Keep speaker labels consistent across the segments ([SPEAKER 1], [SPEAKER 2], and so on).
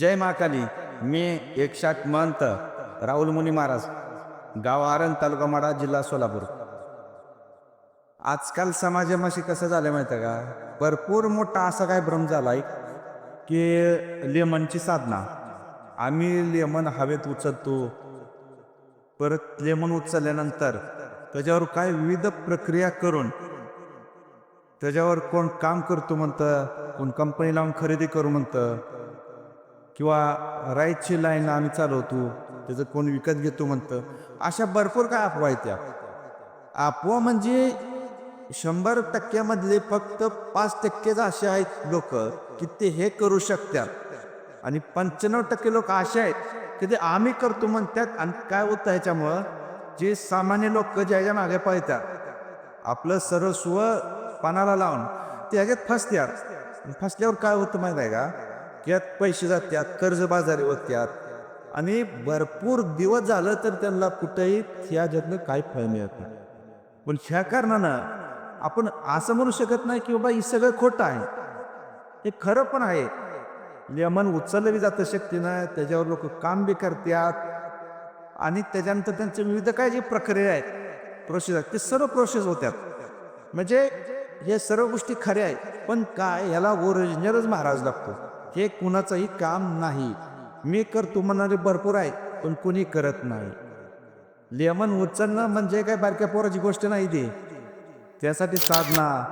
[SPEAKER 1] जय महाकाली मी एकशाट महंत राहुल मुनी महाराज गाव आरण तालुका माडा जिल्हा सोलापूर. आजकाल समाजामाशी कसं झालं माहिती आहे का? भरपूर मोठा असा काय भ्रम झालाय की लेमनची साधना. आम्ही लेमन हवेत उचलतो. परत लेमन उचलल्यानंतर त्याच्यावर काय विविध प्रक्रिया करून त्याच्यावर कोण काम करतो म्हणतं कोण कंपनी लावून खरेदी करू म्हणतं किंवा राईटची लाईन आम्ही चालवतो त्याचं कोण विकत घेतो म्हणतं अशा भरपूर काय अफवा आहेत त्या. अफवा म्हणजे शंभर टक्क्यामधले फक्त पाच टक्केच असे आहेत लोक की ते हे करू शकतात. आणि पंच्याण्णव टक्के लोक असे आहेत की ते आम्ही करतो म्हणतात आणि काय होतं ह्याच्यामुळं? जे सामान्य लोक ज्याच्या मागे पळतात. आपलं सर्वस्व पानाला लावून ते ह्याच्यात फसत्यात. फसल्यावर काय होतं माहीत आहे का? त्यात पैसे जात्यात कर्जबाजारी होत्यात. आणि भरपूर दिवस झालं तर त्यांना कुठेही जगनं काय फळ मिळत नाही. पण ह्या कारणानं आपण असं म्हणू शकत नाही की बाबा हे सगळं खोटं आहे. हे खरं पण आहे. लेमन उचललं बी जातं शक्तीनं त्याच्यावर लोक काम बी करतात आणि त्याच्यानंतर त्यांचे विविध काय जे प्रक्रिया आहेत प्रोसेस आहेत ते सर्व प्रोसेस होत्यात. म्हणजे हे सर्व गोष्टी खऱ्या आहेत पण काय ह्याला ओरिजिनलच महाराज लागतो. हे कुणाचंही काम नाही. मी करतो म्हणणारे भरपूर आहे पण कुणी करत नाही. लेमन उचलणं म्हणजे काय बारक्या पोराची गोष्ट नाही ती. त्यासाठी साधना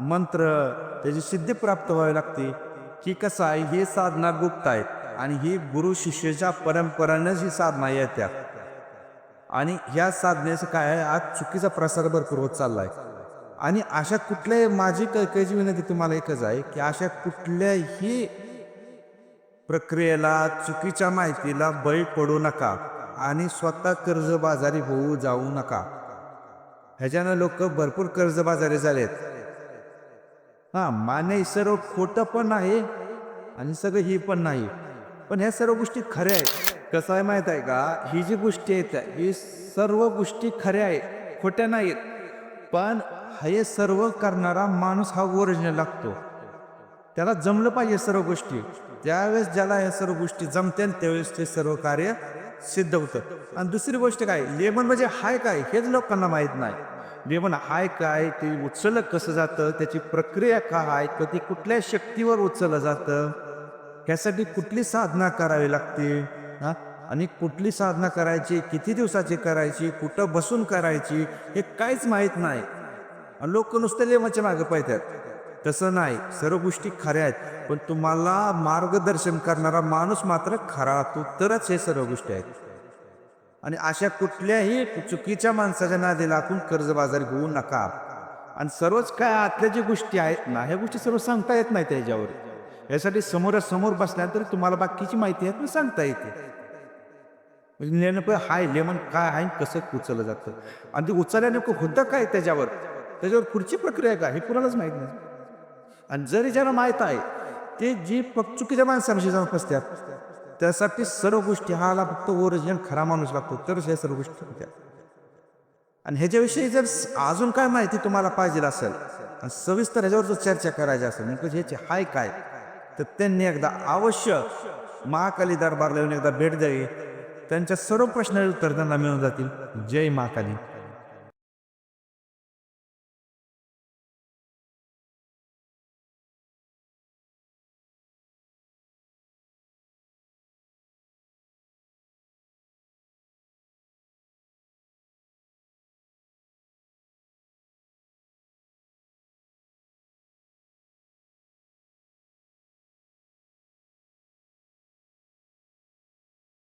[SPEAKER 1] मंत्र त्याची सिद्धी प्राप्त व्हावी लागते. की कसं आहे ही साधना गुप्त आहेत आणि ही गुरु शिष्याच्या परंपरानंच ही साधना येत्या. आणि ह्या साधनेचं काय आहे आज चुकीचा प्रसार भरपूर होत चाललाय. आणि अशा कुठल्याही माझी कैकायची विनंती तुम्हाला एकच आहे की अशा कुठल्याही प्रक्रियेला चुकीच्या माहितीला बळी पडू नका आणि स्वतः कर्जबाजारी होऊ जाऊ नका. ह्याच्यानं लोक भरपूर कर्जबाजारी झालेत. हा माने सर्व खोटं पण आहे आणि सगळं ही पण नाही. पण ह्या सर्व गोष्टी खऱ्या आहेत. कसं आहे माहीत आहे का? ही जी गोष्टी आहेत ही सर्व गोष्टी खऱ्या आहेत खोट्या नाहीत. पण हे सर्व करणारा माणूस हा ओरिजिनल लागतो. त्याला जमलं पाहिजे सर्व गोष्टी. ज्यावेळेस ज्याला या सर्व गोष्टी जमत्या त्यावेळेस ते सर्व कार्य सिद्ध होतं. आणि दुसरी गोष्ट काय? लेमन म्हणजे हाय काय? हेच लोकांना माहीत नाही. लेमन हाय काय? ते उचललं कसं जातं? त्याची प्रक्रिया काय आहे किंवा ती कुठल्या शक्तीवर उचललं जातं? ह्यासाठी कुठली साधना करावी लागते? हा? आणि कुठली साधना करायची? किती दिवसाची करायची? कुठं बसून करायची? हे काहीच माहीत नाही. लोक नुसतं लेमाच्या मागे पाहतात तसं नाही. सर्व गोष्टी खऱ्या आहेत. पण तुम्हाला मार्गदर्शन करणारा माणूस मात्र खरा तो तरच हे सर्व गोष्टी आहेत. आणि अशा कुठल्याही चुकीच्या माणसाच्या नादी लागून कर्जबाजारी होऊ नका. आणि सर्वच काय आतल्या ज्या गोष्टी आहेत ना ह्या गोष्टी सर्व सांगता येत नाही त्याच्यावर यासाठी समोरासमोर बसल्यानंतर तुम्हाला बाकीची माहिती आहे पण सांगता येते. म्हणजे नेमकं हाय लेमन काय आहे कसं उचललं जातं? आणि ते उचलल्या नेमकं होतं काय त्याच्यावर? त्याच्यावर पुढची प्रक्रिया काय हे कुणालाच माहीत नाही. आणि जरी ज्यांना माहीत आहे ते जी चुकीच्या माणसांशी जाऊन फसतात त्यासाठी सर्व गोष्टी हाला फक्त ओरिजिनल खरा माणूस लागतो तरच या सर्व गोष्टी होत्या. आणि ह्याच्याविषयी जर अजून काय माहिती तुम्हाला पाहिजे असेल आणि सविस्तर ह्याच्यावर जर चर्चा करायची असेल म्हणजे ह्याचे हाय काय तर त्यांनी एकदा अवश्य महाकाली दरबारला येऊन एकदा भेट द्यावी. त्यांच्या सर्व प्रश्नाचे उत्तर त्यांना मिळून जातील. जय महाकाली.